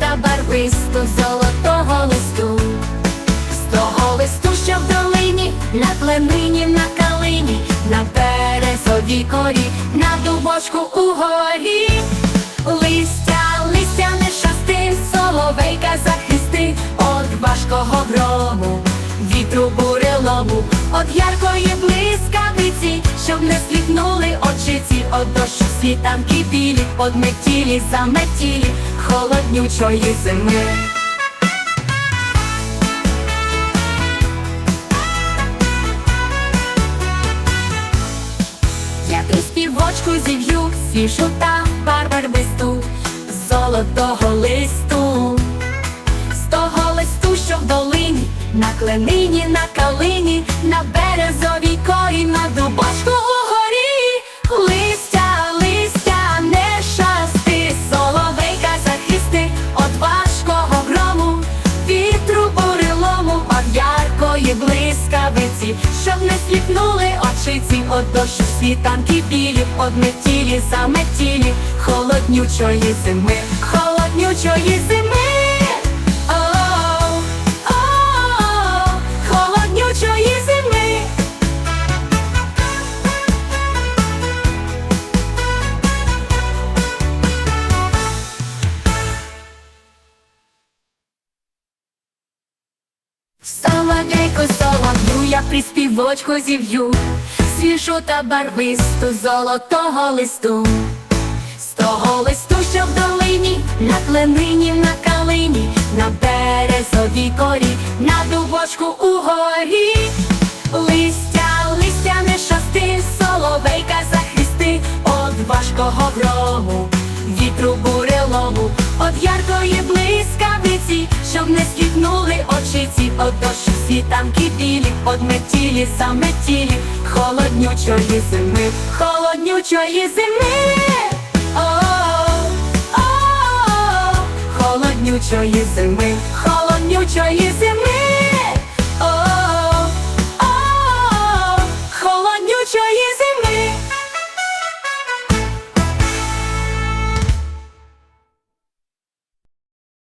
та барвисту золотого листу, з того листу, що в долині, на кленині, на калині, на березовій корі, на дубочку угорі, листя, листя не шасти, соловейка захисти, от важкого грому, вітру бурелому, от яркої блискавиці, щоб не сліпнули очиці, от дощу світанки білі, одметілі, заметілі, холоднючої зими. Я ту співочку зів'ю, свіжу та барбарбисту, з золотого листу, з того листу, що в долині, на кленині, на калині, на березовій корі, на дубочку блискавиці, щоб не сліпнули очиці, от дощу світанки білі, одметілі, заметілі, холоднючої зими, холоднючої зими. О, о, холоднючої зими. Соловейку, солов'ю, я зів'ю, свіжу та барвисту золотого листу, з того листу, що в долині, на кленині, на калині, на березовій корі, на дубочку угорі, листя, листя не шасти, соловейка захисти, от важкого грому, вітру бурелому, от яркої блискавиці, щоб не сліпнули от дощу світанки білі, одметілі, заметілі, холоднючої зими, холоднючої зими. О, холоднючої зими, холоднючої зими.